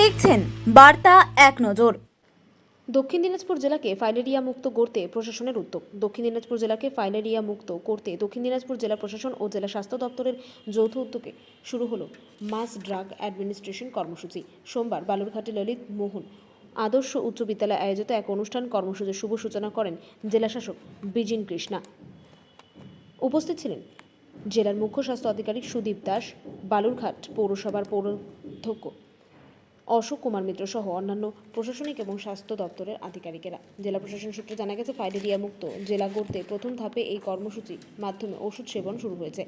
দেখছেন বার্তা এক নজর। দক্ষিণ দিনাজপুর জেলাকে ফাইলেরিয়া মুক্ত করতে প্রশাসনের উদ্যোগ। দক্ষিণ দিনাজপুর জেলাকে ফাইলেরিয়া মুক্ত করতে দক্ষিণ দিনাজপুর জেলা প্রশাসন ও জেলা স্বাস্থ্য দপ্তরের যৌথ উদ্যোগে শুরু হলো মাস ড্রাগ অ্যাডমিনিস্ট্রেশন কর্মসূচি। সোমবার বালুরঘাটে ললিত মোহন আদর্শ উচ্চ বিদ্যালয়ে আয়োজিত এক অনুষ্ঠান কর্মসূচির শুভ সূচনা করেন জেলাশাসক বিজিন কৃষ্ণা। উপস্থিত ছিলেন জেলার মুখ্য স্বাস্থ্য আধিকারিক সুদীপ দাস, বালুরঘাট পৌরসভার পৌরাধ্যক্ষ অশোক কুমার মিত্র সহ অন্যান্য প্রশাসনিক এবং স্বাস্থ্য দপ্তরের আধিকারিকেরা। জেলা প্রশাসন সূত্রে জানা গেছে, ফাইলেরিয়া মুক্ত জেলা গড়তে প্রথম ধাপে এই কর্মসূচি মাধ্যমে ওষুধ সেবন শুরু হয়েছে।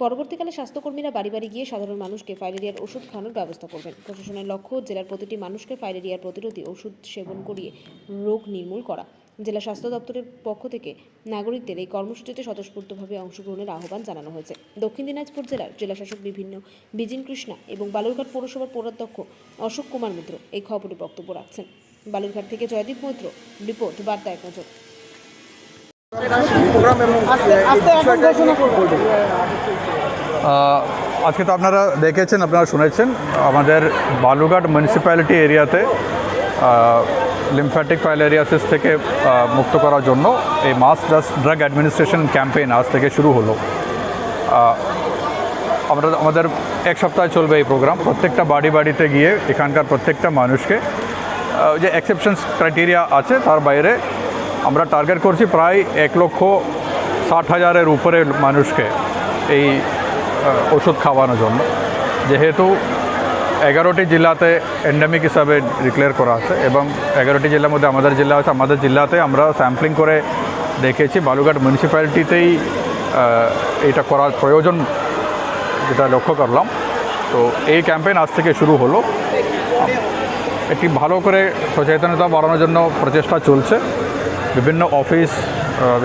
পরবর্তীকালে স্বাস্থ্যকর্মীরা বাড়ি বাড়ি গিয়ে সাধারণ মানুষকে ফাইলেরিয়ার ওষুধ খাওয়ানোর ব্যবস্থা করবেন। প্রশাসনের লক্ষ্য জেলার প্রতিটি মানুষকে ফাইলেরিয়ার প্রতিরোধী ওষুধ সেবন করিয়ে রোগ নির্মূল করা। জেলা স্বাস্থ্য দপ্তরের পক্ষ থেকে নাগরিকদের এই কর্মসূচিতে স্বতঃস্ফূর্তভাবে অংশগ্রহণের আহ্বান জানানো হয়েছে। দক্ষিণ দিনাজপুর জেলার জেলাশাসক বিভিন্ন বিজিন কৃষ্ণা এবং বালুরঘাট পৌরসভার পৌরাধ্যক্ষ অশোক কুমার মিত্র এই খবরে বক্তব্য রাখছেন। বালুরঘাট থেকে জয়দীপ মৈত্র, রিপোর্ট, বার্তা এক নজর। আজকে তো আপনারা দেখেছেন, আপনারা শুনেছেন, আমাদের বালুঘাট মিউনিসিপ্যালিটি এরিয়াতে লিমফ্যাটিক ফাইলেরিয়াসিস থেকে মুক্ত করার জন্য এই মাস ড্রাগ অ্যাডমিনিস্ট্রেশন ক্যাম্পেইন আজ থেকে শুরু হলো। আমরা, আমাদের এক সপ্তাহ চলবে এই প্রোগ্রাম প্রত্যেকটা বাড়ি বাড়িতে গিয়ে এখানকার প্রত্যেকটা মানুষকে যে এক্সেপশনস ক্রাইটেরিয়া আছে তার বাইরে আমরা টার্গেট করছি প্রায় এক লক্ষ ষাট হাজারের উপরে মানুষকে এই ওষুধ খাওয়ানোর জন্য। যেহেতু এগারোটি জেলাতে এন্ডেমিক হিসাবে ডিক্লেয়ার করা আছে এবং এগারোটি জেলার মধ্যে আমাদের জেলা আছে। আমাদের জেলাতে আমরা স্যাম্পলিং করে দেখেছি। বালুঘাট মিউনিসিপ্যালিটিতেই এটা করার প্রয়োজন যেটা লক্ষ্য করলাম। তো এই ক্যাম্পেইন আজ থেকে শুরু হলো। একটি ভালো করে সচেতনতা বাড়ানোর জন্য প্রচেষ্টা চলছে। বিভিন্ন অফিস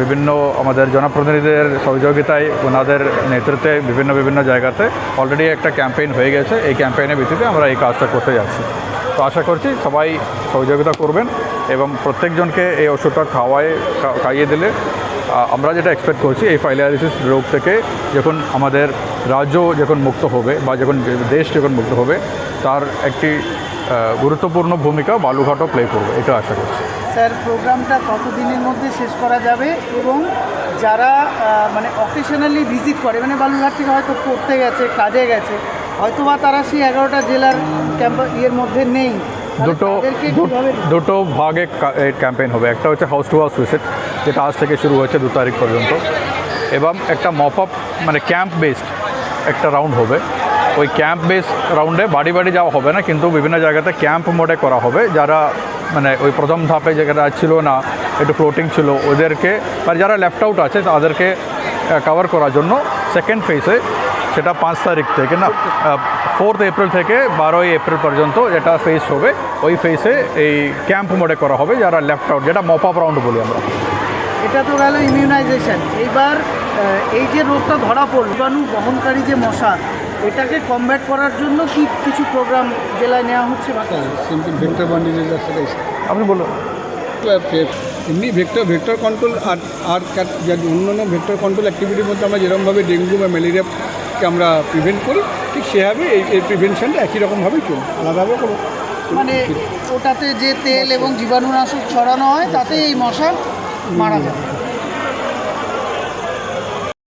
বিভিন্ন আমাদের জনপ্রতিনিধিদের সহযোগিতায় ওনাদের নেতৃত্বে বিভিন্ন বিভিন্ন জায়গাতে অলরেডি একটা ক্যাম্পেইন হয়ে গেছে। এই ক্যাম্পেইনের ভিত্তিতে আমরা এই কাজটা করতে যাচ্ছি। তো আশা করছি সবাই সহযোগিতা করবেন এবং প্রত্যেকজনকে এই ওষুধটা খাওয়ায় খাইয়ে দিলে আমরা যেটা এক্সপেক্ট করছি এই ফাইলিয়ারিসিস রোগ থেকে যখন আমাদের রাজ্য যখন মুক্ত হবে বা যখন দেশ যখন মুক্ত হবে, তার একটি গুরুত্বপূর্ণ ভূমিকা বালুঘাটও প্লে করবে এটা আশা করছি। স্যার প্রোগ্রামটা কতদিনের মধ্যে শেষ করা যাবে এবং যারা মানে অকেশনালি ভিজিট করে মানে বালুরঘাট থেকে হয়তো পড়তে গেছে কাজে গেছে হয়তো বা তারা সেই এগারোটা জেলার ক্যাম্প ইয়ের মধ্যে নেই। দুটো দুটো ভাগে ক্যাম্পেইন হবে একটা হচ্ছে হাউস টু হাউস ভিজিট যেটা আজ থেকে শুরু হয়েছে দু তারিখ পর্যন্ত। এবং একটা মপ আপ মানে ক্যাম্প বেসড একটা রাউন্ড হবে। ওই ক্যাম্প বেস রাউন্ডে বাড়ি বাড়ি যাওয়া হবে না, কিন্তু বিভিন্ন জায়গাতে ক্যাম্প মোডে করা হবে। যারা মানে ওই প্রথম ধাপে যেটা ছিল না, একটু ফ্লোটিং ছিল, ওদেরকে আর যারা লেফট আউট আছে, তাদেরকে কভার করার জন্য সেকেন্ড ফেজে সেটা পাঁচ তারিখ থেকে না ফোর্থ এপ্রিল থেকে বারোই এপ্রিল পর্যন্ত যেটা ফেস হবে, ওই ফেসে এই ক্যাম্প মোডে করা হবে, যারা লেফট আউট যেটা মপ আপ রাউন্ড বলি আমরা। এটা তো গেল ইমিউনাইজেশন এইবার এই যে রোগটা ধরা পড়ল জীবাণু বহনকারী যে মশা এটাকে কমব্যাট করার জন্য কি কিছু প্রোগ্রাম জেলায় নেওয়া হচ্ছে? ভেক্টর আপনি বলুন। এমনি ভেক্টর ভেক্টর কন্ট্রোল আর আর অন্যান্য ভেক্টর কন্ট্রোল অ্যাক্টিভিটির মধ্যে আমরা যেরকমভাবে ডেঙ্গু বা ম্যালেরিয়াকে আমরা প্রিভেন্ট করি ঠিক সেভাবে এই এই প্রিভেনশনটা একই রকমভাবেই চলবে। আলাদাভাবে কোনো মানে ওটাতে যে তেল এবং জীবাণুনাশক ছড়ানো হয় তাতে এই মশা মারা যায়